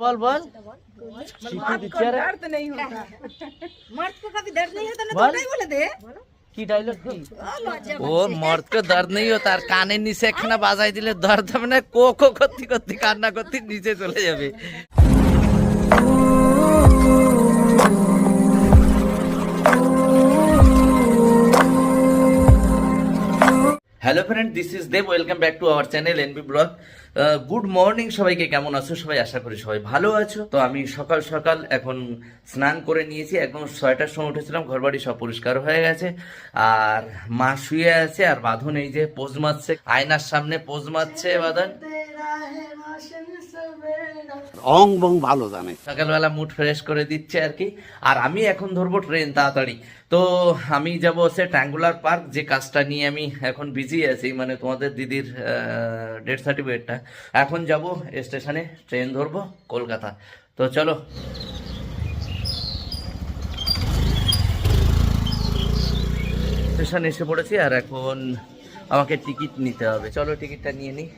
बोल बोल मर्द को दर्द नहीं होता मर्द को कभी दर्द नहीं होता ना बोल। तो नहीं बोले दे কি ডায়লগ কি ও মর্দকে দর্দ নেই হতো আর কানের নিচে একখানা বাজাই দিলে দর্দ হবে না কো কো করতে করতে কান্না করতে নিচে চলে যাবে Hello friend this is Dev welcome back to our channel NB blog good morning সবাইকে, কেমন আছো? সবাই আশা করি সবাই ভালো আছো। তো আমি সকাল সকাল এখন স্নান করে নিয়েছি। একদম ছয়টার সময় উঠেছিলাম ঘর বাড়ি সব পরিষ্কার হয়ে গেছে। আর মা শুয়ে আছে, আর বাঁধন এই যে পোজ মারছে, আয়নার সামনে পোজ মারছে বাঁধন। অং বং ভালো জানে। সকালবেলা মুড ফ্রেশ করে দিচ্ছে আর কি। আর আমি এখন ধরবো ট্রেন তাড়াতাড়ি। তো আমি যাব সে ট্যাঙ্গুলার পার্ক, যে কাজটা নিয়ে আমি এখন বিজি আছি মানে তোমাদের দিদির ডেট সার্টিফিকেটটা এখন যাব স্টেশনে, ট্রেন ধরবো, কলকাতা। তো চলো। স্টেশন এসে পড়েছি আর এখন আমাকে টিকিট নিতে হবে। চলো টিকিটটা নিয়ে নিই।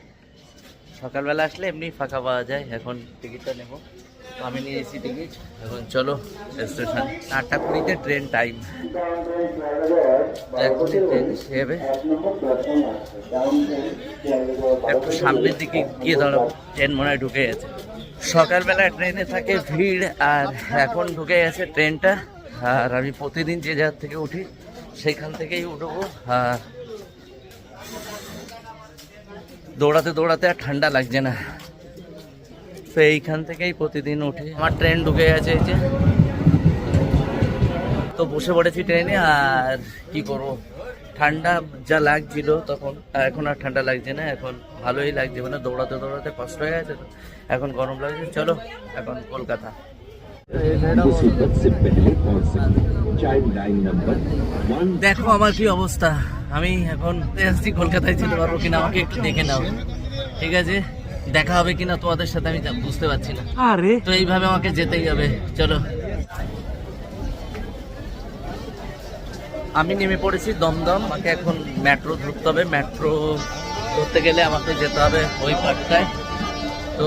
সকালবেলা আসলে এমনি ফাঁকা পাওয়া যায়। এখন টিকিটটা নেব। আমি নিয়েছি টিকিট। এখন চলো, স্টেশন। আটটা কুড়িতে ট্রেন টাইম ট্রেন একটু সামনের দিকে গিয়ে ধরো, ট্রেন মনে হয় ঢুকে গেছে। সকালবেলা ট্রেনে থাকে ভিড়, আর এখন ঢুকে গেছে ট্রেনটা। আর আমি প্রতিদিন যে জায়গা থেকে উঠি সেখান থেকেই উঠবো। আর দৌড়াতে দৌড়াতে আর ঠান্ডা লাগছে না। তো এইখান থেকেই প্রতিদিন উঠে। আমার ট্রেন ঢুকে গেছে এই যে। তো বসে পড়েছি ট্রেনে আর কি করব? ঠান্ডা যা লাগছিল তখন এখন আর ঠান্ডা লাগছে না, এখন ভালোই লাগছে। মানে দৌড়াতে দৌড়াতে কষ্ট হয়ে গেছে তো। এখন গরম লাগছে। চলো, এখন কলকাতা। দেখো আমার কি অবস্থা। আমি এখন এসছি কলকাতায় যেতে পারব কিনা আমাকে একটু দেখে নাও। ঠিক আছে? দেখা হবে কিনা তোমাদের সাথে আমি বুঝতে পারছি না। আরে। তো এইভাবে আমাকে যেতেই হবে। চলো। আমি নেমে পড়েছি দমদম। আমাকে এখন মেট্রো ধরতে হবে। মেট্রো ধরতে গেলে আমাকে যেতে হবে ওই পার্টটায় তো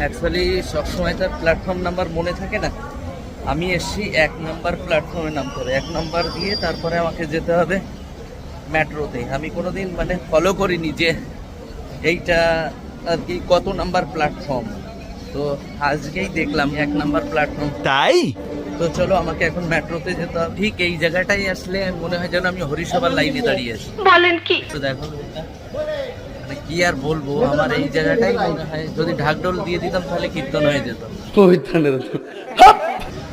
অ্যাকচুয়ালি সবসময় তার প্ল্যাটফর্ম নাম্বার মনে থাকে না। আমি এসছি এক নাম্বার প্ল্যাটফর্মে নামতে হবে এক নাম্বার দিয়ে তারপরে আমাকে যেতে হবে মেট্রোতে। আমি কোনোদিন মানে ফলো করিনি যে এইটা আর কি কত নাম্বার প্ল্যাটফর্ম তো আজকেই দেখলাম এক নাম্বার প্ল্যাটফর্ম তাই? তো চলো আমাকে এখন মেট্রোতে যেতে হবে। ঠিক এই জায়গাটাই আসলে মনে হয় যেন আমি হরিসভার লাইনে দাঁড়িয়ে আছি। বলেন কি? তো দেখো কি আর বলব আমার এই জায়গাটাই মনে হয়। যদি ঢাকঢোল দিয়ে দিতাম তাহলে কীর্তন হয়ে যেত।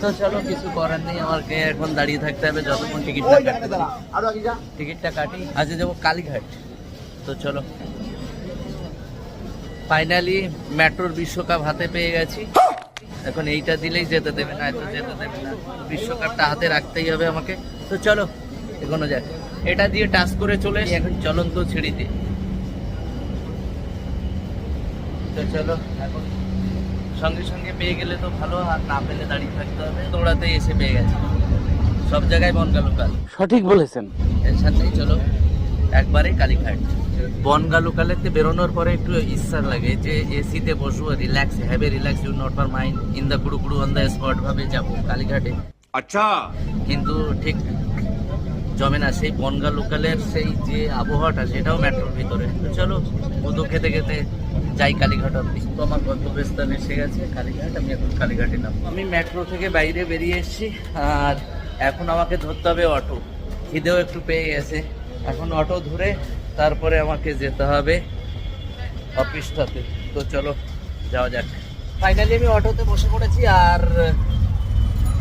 তো চলো কিছু করার নেই আমাকে এখন দাঁড়িয়ে থাকতে হবে যতক্ষণ টিকিটটা কাটতে টিকিটটা কাটি। আজকে যাব কালীঘাট। তো চলো। ফাইনালি মেট্রোর বিশ্বকাপ হাতে পেয়ে গেছি। এখন এইটা দিলেই যেতে দেবে না তো যেতে দেবে না। বিশ্বকাপটা হাতে রাখতেই হবে আমাকে। তো চলো এখনও যাক। এটা দিয়ে টাচ করে চলে এখন চলন্ত ছিড়িতে তো চলো এখন সঙ্গে সঙ্গে পেয়ে গেলে তো ভালো আর না পেলে দাঁড়িয়ে থাকতে হবে। দৌড়াতে এসে পেয়ে গেছে। সব জায়গায় বনগা লোকাল সঠিক বলেছেন। টেনশন নেই চলো একবারে কালীঘাট। বনগা লোকালেতে বেরোনোর পরে একটু ইচ্ছা লাগে যে এসিতে বসবো relax have relax you not for mind in the কুড়ু কুড়ু অন দ্য স্পট ভাবে যাব কালীঘাটে। আচ্ছা। কিন্তু ঠিক জমে না সেই বনগা লোকালের সেই যে আবহাওয়াটা সেটাও মেট্রোর ভিতরে। তো চলো মধু খেতে খেতে যাই কালীঘাট অব্দি তো আমার গন্তব্যস্থান এসে গেছে, কালীঘাট। আমি এখন কালীঘাটে নাম আমি মেট্রো থেকে বাইরে বেরিয়ে এসেছি, আর এখন আমাকে ধরতে হবে অটো খিদেও একটু পেয়ে গেছে। এখন অটো ধরে তারপরে আমাকে যেতে হবে অফিসটাতে তো চলো, যাওয়া যাক। ফাইনালি আমি অটোতে বসে পড়েছি, আর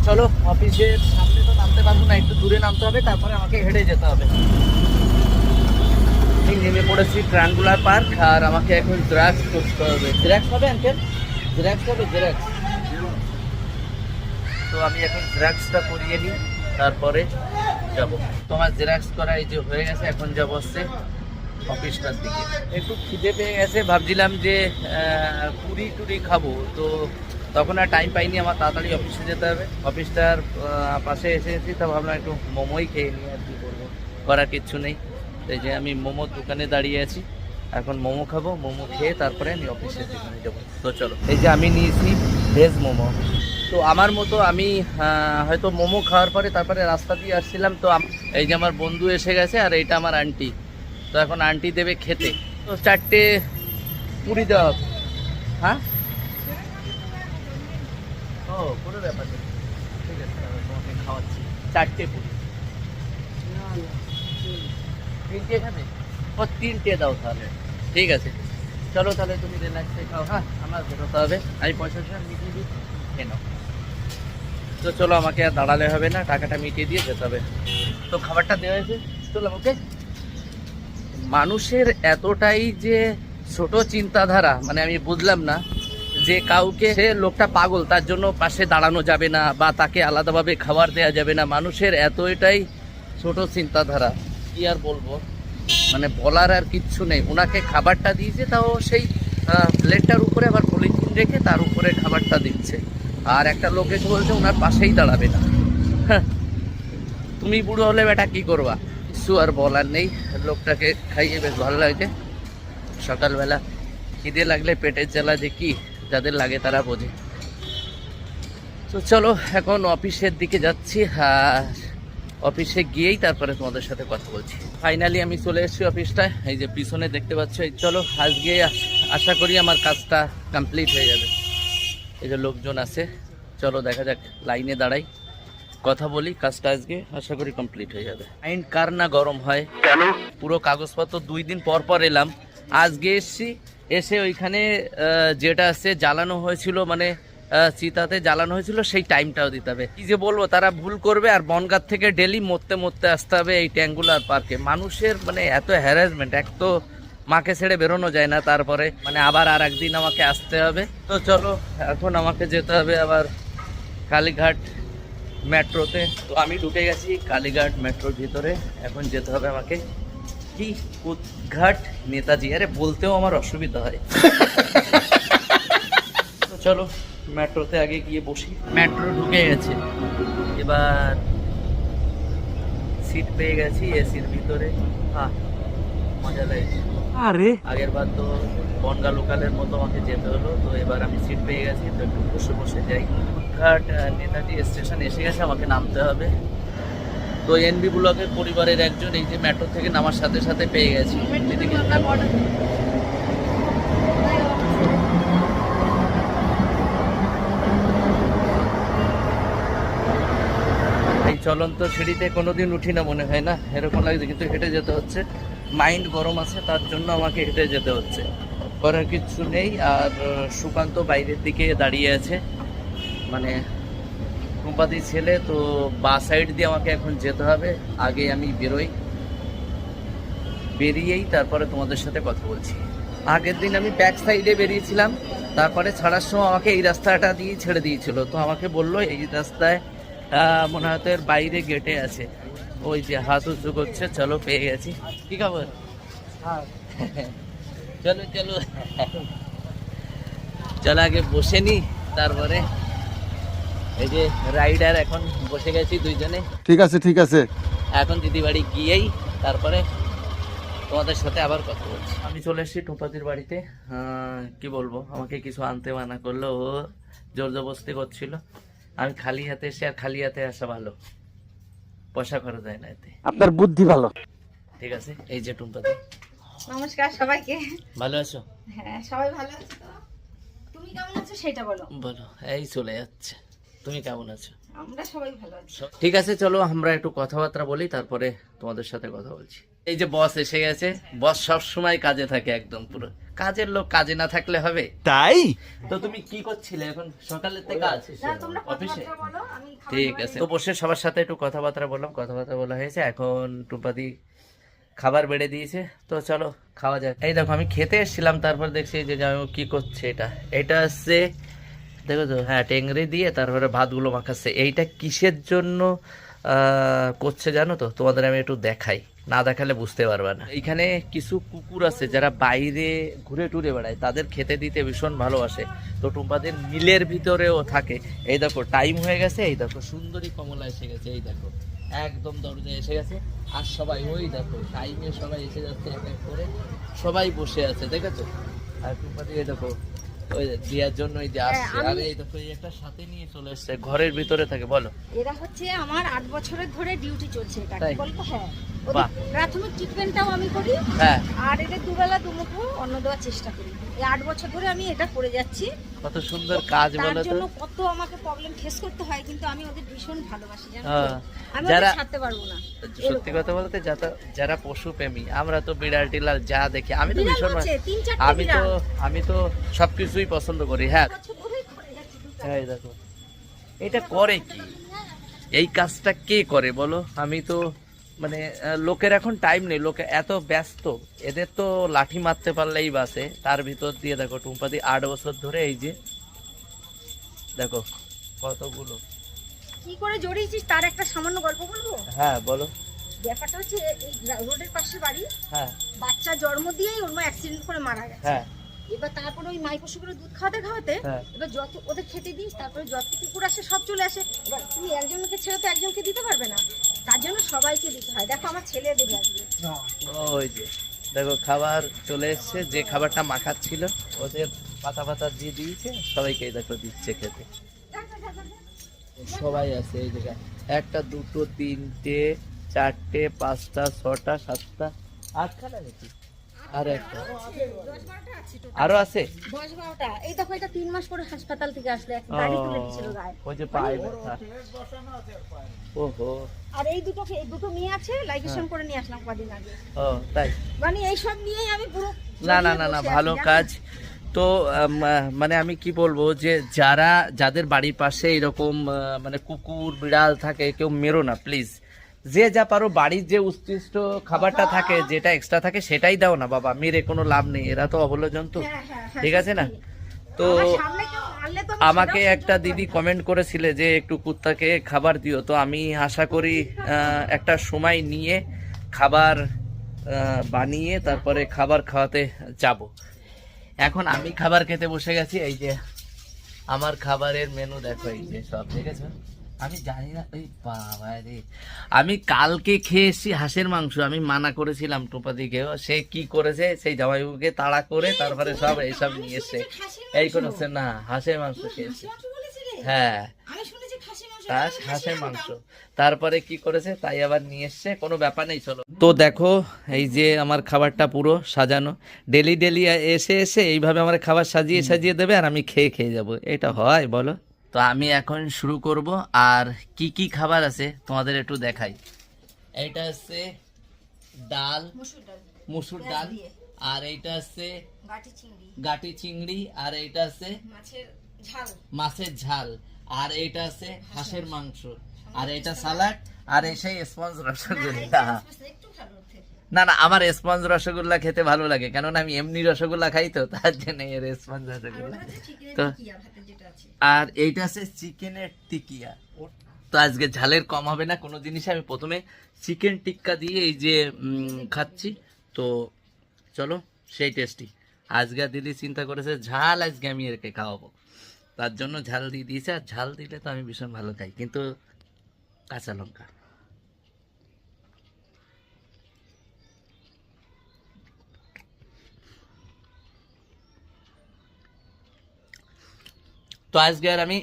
চলো অফিসের সামনে তো নামতে পারব না, একটু দূরে নামতে হবে, তারপরে আমাকে হেঁটে যেতে হবে। নেমে পড়েছি ট্রায়াঙ্গুলার পার্ক, আর আমাকে এখন জেরাক্স করতে হবে জেরাক্স হবে আঙ্কেল জেরাক্স হবে জেরাক্স তো আমি এখন জেরাক্সটা করিয়ে নিই, তারপরে যাব। তোমার জেরাক্স করা এই যে হয়ে গেছে, এখন যাব হচ্ছে অফিসটার দিকে। একটু খিদে পেয়ে গেছে, ভাবছিলাম যে পুরি টুরি খাব, তো তখন আর টাইম পাইনি, আমার তাড়াতাড়ি অফিসে যেতে হবে। অফিসটার পাশে এসে এসেছি তা ভাবলাম একটু মোমোই খেয়ে নিই, আর কি করব? করার কিচ্ছু নেই। এই যে আমি মোমোর দোকানে দাঁড়িয়ে আছি। এখন মোমো খাব, মোমো খেয়ে তারপরে আমি অফিসের দোকানে যাব। তো চলো, এই যে আমি নিয়েছি ভেজ মোমো। তো আমার মতো আমি হয়তো মোমো খাওয়ার পরে তারপরে রাস্তা দিয়ে আসছিলাম, তো এই যে আমার বন্ধু এসে গেছে আর এইটা আমার আন্টি তো এখন আন্টি দেবে খেতে। তো চারটে পুরি দেওয়া হবে। হ্যাঁ? ব্যাপার ঠিক আছে খাওয়াচ্ছি। চারটে পুরি। তিনটে খাবে? ও তিনটে দাও তাহলে। ঠিক আছে। চলো তাহলে তুমি রিল্যাক্সে খাও হ্যাঁ? আমার বেরোতে হবে। আমি পয়সা মিটিয়ে দিই নাও। তো চলো, আমাকে আর দাঁড়ালে হবে না। টাকাটা মিটিয়ে দিয়ে যেতে হবে। তো খাবারটা দেওয়া হয়েছে? চলো, ওকে? মানুষের এতটাই যে ছোট চিন্তাধারা মানে আমি বুঝলাম না, যে কাউকে সে লোকটা পাগল, তার জন্য পাশে দাঁড়ানো যাবে না, বা তাকে আলাদাভাবে খাবার দেওয়া যাবে না। মানুষের এতটাই ছোট চিন্তাধারা। কি আর বলব? মানে বলার আর কিচ্ছু নেই। ওনাকে খাবারটা দিয়েছে তাও সেই প্লেটটার উপরে আবার পলিথিন রেখে তার উপরে খাবারটা দিচ্ছে। আর একটা লোক বলছে ওনার পাশেই দাঁড়াবে না। হ্যাঁ, তুমি বুড়ো হলে বেটা কি করবা? কিছু আর বলার নেই। লোকটাকে খাইয়ে বেশ ভালো লাগছে। সকালবেলা খিদে লাগলে পেটের জ্বালা যে কি যাদের লাগে তারা বোঝে। তো চলো এখন অফিসের দিকে যাচ্ছি। আর অফিসে গিয়েই তারপরে তোমাদের সাথে কথা বলছি। ফাইনালি আমি চলে এসেছি অফিসটায়। এই যে পিছনে দেখতে পাচ্ছ এই চলো আজকে আশা করি আমার কাজটা কমপ্লিট হয়ে যাবে। এই যে লোকজন আছে চলো দেখা যাক লাইনে দাঁড়াই। কথা বলি কাজটা আজকে আশা করি কমপ্লিট হয়ে যাবে। আইন কার না গরম হয়? কেন? পুরো কাগজপত্র দুই দিন পর পর এলাম। আজকে এসছি এসে ওইখানে যেটা আছে জ্বালানো হয়েছিল মানে চিতাতে জ্বালানো হয়েছিল সেই টাইমটাও দিতে হবে। কি যে বলব তারা ভুল করবে আর বনগাঁ থেকে ডেলি মরতে মরতে আসতে হবে এই ট্যাঙ্গুলার পার্কে মানুষের মানে এত হ্যারাসমেন্ট এক তো মাকে ছেড়ে বেরোনো যায় না তারপরে। মানে আবার আর একদিন আমাকে আসতে হবে। তো চলো এখন আমাকে যেতে হবে আবার কালীঘাট মেট্রোতে। তো আমি ঢুকে গেছি কালীঘাট মেট্রোর ভিতরে। এখন যেতে হবে আমাকে। কি উদ্ঘাট নেতাজি? আরে বলতেও আমার অসুবিধা হয়। তো চলো মেট্রোতে আগে গিয়ে বসি। মেট্রো ঢুকে গেছে। এবার সিট পেয়ে গেছি এসির ভিতরে। আহ মজা লাগছে। আরে। আগের বার তো বনগা লোকালের মতো আমাকে যেতে হলো তো এবার আমি সিট পেয়ে গেছি তো একটু বসে বসে যাই। ঘাট নেতাজি স্টেশন এসে গেছে আমাকে নামতে হবে। তো এনবি ব্লকের পরিবারের একজন এই যে মেট্রো থেকে নামার সাথে সাথে পেয়ে গেছি। চলন্ত সিঁড়িতে কোনোদিন উঠি না মনে হয় না। এরকম লাগছে, কিন্তু হেঁটে যেতে হচ্ছে। মাইন্ড গরম আছে, তার জন্য আমাকে হেঁটে যেতে হচ্ছে। করার কিছু নেই, আর সুকান্ত বাইরের দিকে দাঁড়িয়ে আছে। মানে কুম্পাদি ছেলে, তো বা সাইড দিয়ে আমাকে এখন যেতে হবে। আগে আমি বেরোই। বেরিয়েই তারপরে তোমাদের সাথে কথা বলছি। আগের দিন আমি ব্যাক সাইডে বেরিয়েছিলাম। তারপরে ছাড়ার সময় আমাকে এই রাস্তাটা দিয়ে ছেড়ে দিয়েছিল। তো আমাকে বলল, এই রাস্তায় আহ, মনে হয় এর বাইরে গেটে আছে। ওই যে হাত উঁচু করছে চলো পেয়ে গেছি। কি খবর? চলো চলো। চলো আগে বসে নি তারপরে এই যে রাইডার এখন বসে গেছি দুইজনে। ঠিক আছে ঠিক আছে। এখন দিদি বাড়ি গিয়েই তারপরে তোমাদের সাথে আবার কথা বলছি। আমি চলে এসেছি টুপাতির বাড়িতে। আহ, কি বলব? আমাকে কিছু আনতে মানা করল ও জোর জবস্তি করছিল। আমি খালি হাতে এসে আর খালি হাতে আসা ভালো। পয়সা খরচ যায় না এতে। আপনার বুদ্ধি ভালো। ঠিক আছে? এই যে টুম্পাতি নমস্কার সবাইকে। ভালো আছো? হ্যাঁ সবাই ভালো আছে তো? তুমি কেমন আছো সেটা বলো। বলো এই চলে যাচ্ছে। তুমি কেমন আছো? আমরা সবাই ভালো আছি। ঠিক আছে চলো আমরা একটু কথাবার্তা বলি তারপরে তোমাদের সাথে কথা বলছি। এই যে বস এসে গেছে। বস সব সময় কাজে থাকে একদম পুরো। কাজের লোক কাজে না থাকলে হবে? তাই? তো তুমি কি করছিলে এখন? সকালের থেকে কাজ? না অফিসে? আমি ঠিক আছে। তো বসে সবার সাথে একটু কথাবার্তা বললাম। কথাবার্তা বলা হয়েছে এখন টুপাদি খাবার বেড়ে দিয়েছে। তো চলো খাওয়া যাক। এই দেখো আমি খেতে এসেছিলাম তারপর দেখছি যে জামাইবাবু কি করছে এটা। এটা হচ্ছে দেখো তো হ্যাঁ টেংরে দিয়ে তারপরে ভাতগুলো মাখাচ্ছে। এইটা কিসের জন্য করছে জানো তো? তোমাদের আমি একটু দেখাই। না দেখালে বুঝতে পারবে না। এখানে কিছু কুকুর আছে যারা বাইরে ঘুরে টুরে বেড়ায় তাদের খেতে দিতে ভীষণ ভালোবাসে। তো টুম্পাদের মিলের ভিতরেও থাকে। এই দেখো টাইম হয়ে গেছে এই দেখো সুন্দরী কমলা এসে গেছে এই দেখো একদম দরজায় এসে গেছে। আর সবাই ওই দেখো টাইমে সবাই এসে যাচ্ছে এক এক করে। সবাই বসে আছে দেখেছ? আর টুম্পাদি এই দেখো ওই জন্য যে হ্যাঁ, আসছে। এই দেখো এই একটা সাথে নিয়ে চলে এসছে ঘরের ভিতরে থাকে বলো। এরা হচ্ছে আমার আট বছরের ধরে ডিউটি চলছে এটা বলতো? হ্যাঁ। বাহ। প্রাথমিক ট্রিটমেন্টটাও আমি করি। হ্যাঁ। আর এদের দুবেলা দুমুখো অন্ন দেওয়ার চেষ্টা করি। এই আট বছর ধরে আমি এটা করে যাচ্ছি। কত সুন্দর কাজ বলো তো। কত আমাকে প্রবলেম ফেস করতে হয় কিন্তু আমি ওদের ভীষণ ভালোবাসি জানো হ্যাঁ। আমি যারা- ছাড়তে পারব না। সত্যি কথা বলতে যারা পশু প্রেমী আমরা তো বিড়াল টিলাল যা দেখি আমি তো ভীষণ আমি তো আমি তো সবকিছুই পছন্দ করি হ্যাঁ। হ্যাঁ দেখো। এটা করে কি? এই কাজটা কে করে বলো? আমি তো মানে লোকের এখন টাইম নেই লোকে এত ব্যস্ত। এদের তো লাঠি মারতে পারলেই বাসে তার ভিতর দিয়ে দেখো টুম্পাদি আট বছর ধরে এই যে দেখো কতগুলো। কি করে জড়িয়েছিস? তার একটা সামান্য গল্প বলব? হ্যাঁ বলো। ব্যাপারটা হচ্ছে এই রোডের পাশে বাড়ি হ্যাঁ। বাচ্চা জন্ম দিয়েই ওর মা অ্যাক্সিডেন্ট করে মারা গেছে। হ্যাঁ। এবার তারপরে ওই মাই পশুগুলো দুধ খাওয়াতে খাওয়াতে হ্যাঁ। এবার যত ওদের খেতে দিস তারপরে যত কুকুর আসে সব চলে আসে। এবার তুমি একজনকে ছেড়ে তো একজনকে দিতে পারবে না। তার জন্য সবাইকে দিতে হয়। দেখো আমার ছেলে দেখে ওই যে, দেখো খাবার চলে এসছে, যে খাবারটা মাখাচ্ছিল ওদের পাতা পাতা দিয়ে দিয়েছে, সবাইকে দেখো দিচ্ছে খেতে। সবাই আছে এই জায়গায়। একটা, দুটো, তিনটে, চারটে, পাঁচটা, ছটা, সাতটা, আটখানা নাকি? আর একটা। আরও আছে? দশ বারোটা। এই দেখো এটা তিন মাস পরে হাসপাতাল থেকে আসলে এক গাড়ি তুলে দিচ্ছিল গায়ে। ওই যে পায়ে ব্যথা। ওহো। আর এই দুটো এই দুটো মেয়ে আছে লাইকেশন করে নিয়ে আসলাম কদিন আগে। ও তাই? মানে এইসব নিয়েই আমি পুরো না না না না ভালো কাজ। তো মানে আমি কি বলব যে যারা যাদের বাড়ির পাশে এরকম মানে কুকুর বিড়াল থাকে কেউ মেরো না প্লিজ যে যা পারো বাড়ির যে উৎকৃষ্ট খাবারটা থাকে যেটা এক্সট্রা থাকে সেটাই দাও না বাবা। মেরে কোনো লাভ নেই এরা তো অবলা জন্তু হ্যাঁ, হ্যাঁ, হ্যাঁ, ঠিক আছে না? তো আমাকে একটা দিদি কমেন্ট করেছিলে যে একটু কুত্তাকে খাবার দিও। তো আমি আশা করি একটা সময় নিয়ে খাবার বানিয়ে তারপরে খাবার খাওয়াতে যাব। এখন আমি খাবার খেতে বসে গেছি এই যে আমার খাবারের মেনু দেখো এই যে সব দেখেছ আমি জানি না ওই বাবা রে। আমি কালকে খেয়ে এসেছি হাঁসের মাংস আমি মানা করেছিলাম টোপাদিকেও সে কি করেছে? সেই জামাইবাবুকে তাড়া করে তারপরে সব এইসব নিয়ে এসছে এই করেছে না হাঁসের মাংস খেয়েছে? হ্যাঁ। হাঁসের মাংস। তারপরে কি করেছে? তাই আবার নিয়ে এসছে কোনো ব্যাপার নেই চলো। তো দেখো এই যে আমার খাবারটা পুরো সাজানো। ডেলি ডেলি এসে এসে এইভাবে আমার খাবার সাজিয়ে সাজিয়ে দেবে আর আমি খেয়ে খেয়ে যাব। এটা হয় বলো। তো আমি এখন শুরু করব। আর কি কি খাবার আছে তোমাদের একটু দেখাই। এইটা হচ্ছে ডাল মুসুর ডাল। আর এইটা হচ্ছে গাটি চিংড়ি। আর এইটা আছে মাছের ঝাল। আর এইটা আছে হাঁসের মাংস। আর এটা সালাড আর এই সেই স্পঞ্জ রসগোল্লা না না আমার স্পঞ্জ রসগোল্লা খেতে ভালো লাগে কেননা আমি এমনি রসগোল্লা খাই তো তার জন্য এর স্পঞ্জ রসগোল্লা। তো আর এইটা আছে চিকেনের টিকিয়া। তো আজকে ঝালের কম হবে না কোনো জিনিসে আমি প্রথমে চিকেন টিক্কা দিয়ে এই যে খাচ্ছি। তো চলো সেই টেস্টি আজকে দিদি চিন্তা করেছে ঝাল আজকে আমি এরকে খাওয়াবো। তার জন্য ঝাল দিয়ে দিয়েছে আর ঝাল দিলে তো আমি ভীষণ ভালো খাই। কিন্তু কাঁচা লঙ্কা। তো আজকে আর আমি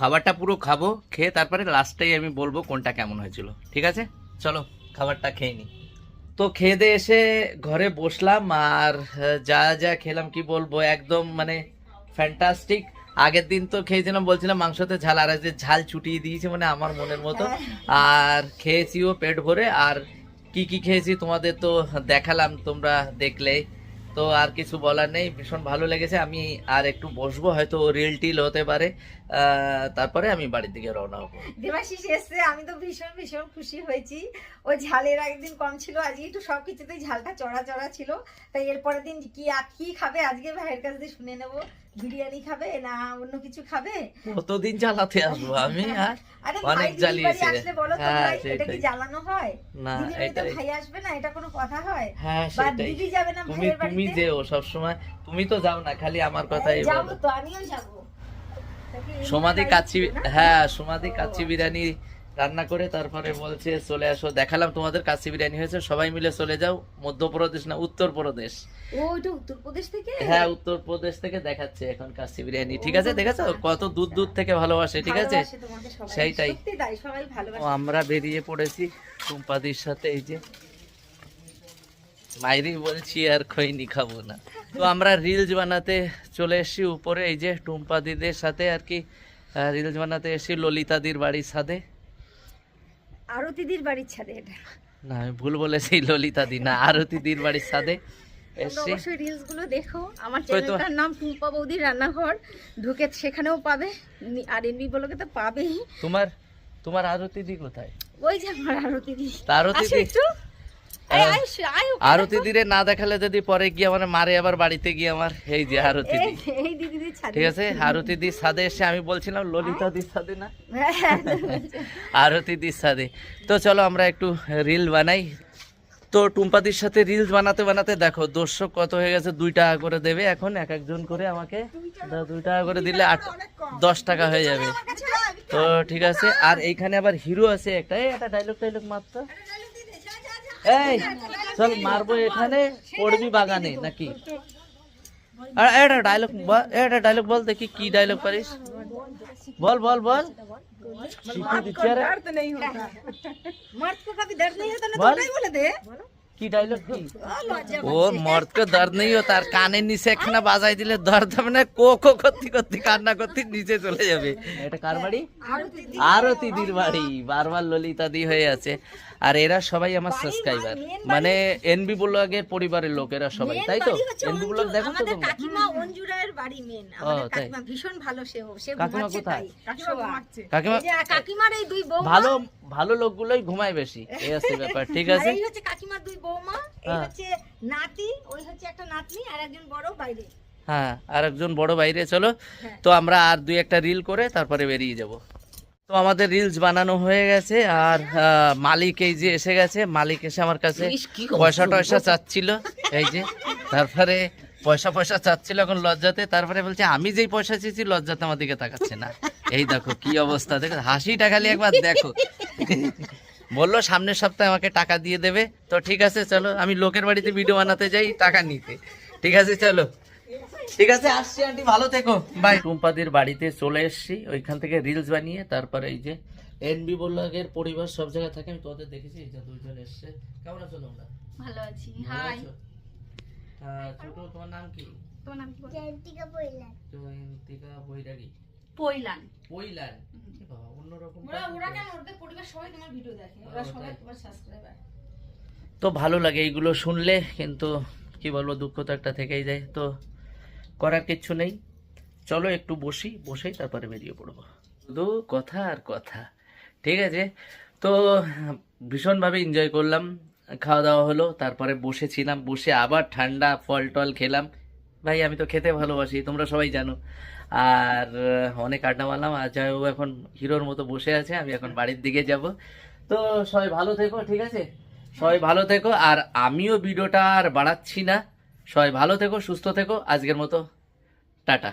খাবারটা পুরো খাব, খেয়ে তারপরে লাস্টেই আমি বলব কোনটা কেমন হয়েছিল, ঠিক আছে? চলো, খাবারটা খেয়ে নি। তো খেয়ে এসে ঘরে বসলাম আর যা যা খেলাম, কি বলব, একদম মানে ফ্যান্টাস্টিক আগের দিন তো খেয়েছিলাম, বলছিলাম মাংসতে ঝাল, আর আজকে ঝাল ছুটিয়ে দিয়েছে মানে আমার মনের মতো। আর খেয়েছিও পেট ভরে, আর কি কি খেয়েছি তোমাদের তো দেখালাম তোমরা দেখলে তো আর কিছু বলার নেই, ভীষণ ভালো লেগেছে। আমি আর একটু বসবো, হয়তো রিল টিল হতে পারে। তারপরে আমি বাড়ির দিকে রওনা হব। দেবাশিস এসছে আমি তো ভীষণ ভীষণ খুশি হয়েছি। ও ঝালের একদিন কম ছিল আজকে একটু সব কিছুতেই ঝালটা চড়া চড়া ছিল। তাই এরপরের দিন কি কি খাবে? আজকে ভাইয়ের কাছ দিয়ে শুনে নেব। বিরিয়ানি খাবে না অন্য কিছু খাবে? কতদিন চালাতে আসব? আমি আর অনেক জ্বালিয়েছে। আসলে বলো তো হ্যাঁ, ভাই এটা কি জ্বালানো হয়? না এটাই। ভাই আসবে না? এটা কোনো কথা হয়? হ্যাঁ সেটাই। দিদি যাবে না তুমি ভাইয়ের তুমি বাড়িতে? যেও সবসময়। তুমি তো যাও না খালি আমার কথাই যাব বলো। তো আমিও যাব। সমাধি কাচ্চি হ্যাঁ সমাধি কাচ্চি বিরিয়ানি রান্না করে তারপরে বলছে চলে আসো দেখালাম তোমাদের কাশি বিরিয়ানি হয়েছে সবাই মিলে চলে যাও মধ্যপ্রদেশ না উত্তরপ্রদেশ। উত্তরপ্রদেশ থেকে? হ্যাঁ উত্তরপ্রদেশ থেকে দেখাচ্ছে এখন কাশি বিরিয়ানি ঠিক আছে? দেখেছ? কত দূর দূর থেকে ভালোবাসে ঠিক আছে। সেইটাই। আমরা বেরিয়ে পড়েছি টুম্পাদির সাথে এই যে মাইরি বলছি আর খৈনি খাব না। তো আমরা রিলস বানাতে চলে এসেছি উপরে এই যে টুম্পাদিদের সাথে আর কি রিলস বানাতে এসেছি ললিতাদির বাড়ির সাথে আরতি দিদির বাড়ির ছাদে এটা। না আমি ভুল বলেছি ললিতাদি না আরতিদির বাড়ির সাথে তোমরা এসছি। অবশ্যই রিলসগুলো দেখো আমার চ্যানেলটার নাম টুম্পা বৌদির রান্নাঘর ঢুকে সেখানেও পাবে। আর এনবি বলোকে তো পাবেই। তোমার তোমার আরতিদি কোথায়? ওই যে আমার আরতি দিদি আরতি দি- আরতি দিরে না দেখালে যদি পরে গিয়ে আমার মারে আবার বাড়িতে গিয়ে আমার এই যে আরতি দি। ছাদে। ঠিক আছে? আরতি দির সাথে এসে আমি বলছিলাম ললিতা দির সাথে না? হ্যাঁ, আরতি দির সাথে তো চলো আমরা একটু রিল বানাই। তো টুম্পাদির সাথে রিলস বানাতে বানাতে দেখো দর্শক কত হয়ে গেছে দুই টাকা করে দেবে এখন এক একজন করে আমাকে দুই টাকা করে দিলে আট দশ টাকা হয়ে যাবে। তো ঠিক আছে আর এইখানে আবার হিরো আছে একটা। এই একটা ডায়লগ টাইলগ মারতো। এই চল মারবো এখানে পড়বি বাগানে নাকি? আর এটা ডায়লগ এটা ডায়লগ বল দেখি কি ডায়লগ পারিস বল বল বল। কি ডায়লগ ওর নেই কানের নিচে একখানা বাজাই দিলে দর্দ মানে কো কো করতে করতে কান্না করতে নিচে চলে যাবে। আরতি দিদির বাড়ি বারবার ললিতা দি হয়ে আছে। আর এরা সবাই আমার সাবস্ক্রাইবার মানে এনবি ব্লগের পরিবারের লোক এরা সবাই তাই তো? এনবি ব্লগ দেখো তো তোমরা। কাকিমা অঞ্জুরায়ের বাড়ি মেন আমাদের তাই। কাকিমা ভীষণ ভালো সে সে কাকিমা ঘুমাচ্ছে কোথায়? তাই। কাকিমা কাকিমা এই যে কাকিমার এই দুই বৌমা। ভালো ভালো লোকগুলোই ঘুমায় বেশি। এই আছে ব্যাপার ঠিক আছে? এই হচ্ছে কাকিমার দুই বৌমা এই হ্যাঁ। হচ্ছে নাতি ওই হচ্ছে একটা নাতনি আর একজন বড় বাইরে। হ্যাঁ আর একজন বড় বাইরে চলো। হ্যাঁ। তো আমরা আর দুই একটা রিল করে তারপরে বেরিয়ে যাব। তো আমাদের রিলস বানানো হয়ে গেছে আর মালিক এই যে এসে গেছে মালিক এসে আমার কাছে পয়সা টয়সা চাচ্ছিল এই যে তারপরে পয়সা পয়সা চাচ্ছিল এখন লজ্জাতে তারপরে বলছে আমি যেই পয়সা চেয়েছি লজ্জাতে আমার দিকে তাকাচ্ছে না। এই দেখো কি অবস্থা দেখো হাসিটা খালি একবার দেখো। বলল সামনের সপ্তাহে আমাকে টাকা দিয়ে দেবে। তো ঠিক আছে চলো আমি লোকের বাড়িতে ভিডিও বানাতে যাই টাকা নিতে। ঠিক আছে চলো। ঠিক আছে আসছি আন্টি ভালো থেকো বাই টুম্পাদির বাড়িতে চলে এসেছি ওইখান থেকে রিলস বানিয়ে তারপরে এই যে এনবি ব্লগের পরিবার সব জায়গায় থাকে আমি তোদের দেখেছি এই যে দুইজন এসছে। কেমন আছো তোমরা? ভালো আছি? আহ, ছোট তোমার নাম কি? তোমার নাম কি জয়ন্তিকা জয়ন্তিকা বৈরাগী। পৈলান। পৈলান? কি বাবা অন্যরকম ওরা ওরা কেন ওদের পরিবার সবাই তোমার ভিডিও দেখে ওরা সবাই তোমার সাবস্ক্রাইবার তো ভালো লাগে এইগুলো শুনলে কিন্তু কি বলব দুঃখ তো একটা থেকেই যায়। তো করার কিচ্ছু নেই। চলো একটু বসি, বসেই তারপরে বেরিয়ে পড়ব। শুধু কথা আর কথা। ঠিক আছে? তো, ভীষণভাবে এনজয় করলাম। খাওয়া দাওয়া হলো, তারপরে বসেছিলাম, বসে আবার ঠান্ডা ফল টল খেলাম। ভাই, আমি তো খেতে ভালোবাসি, তোমরা সবাই জানো। আর, অনেক আড্ডা মারলাম, আর যাই এখন হিরোর মতো বসে আছে, আমি এখন বাড়ির দিকে যাব। তো, সবাই ভালো থেকো, ঠিক আছে? সবাই ভালো থেকো, আর আমিও ভিডিওটা আর বাড়াচ্ছি না। সবাই ভালো থেকো সুস্থ থেকো। আজকের মতো টাটা।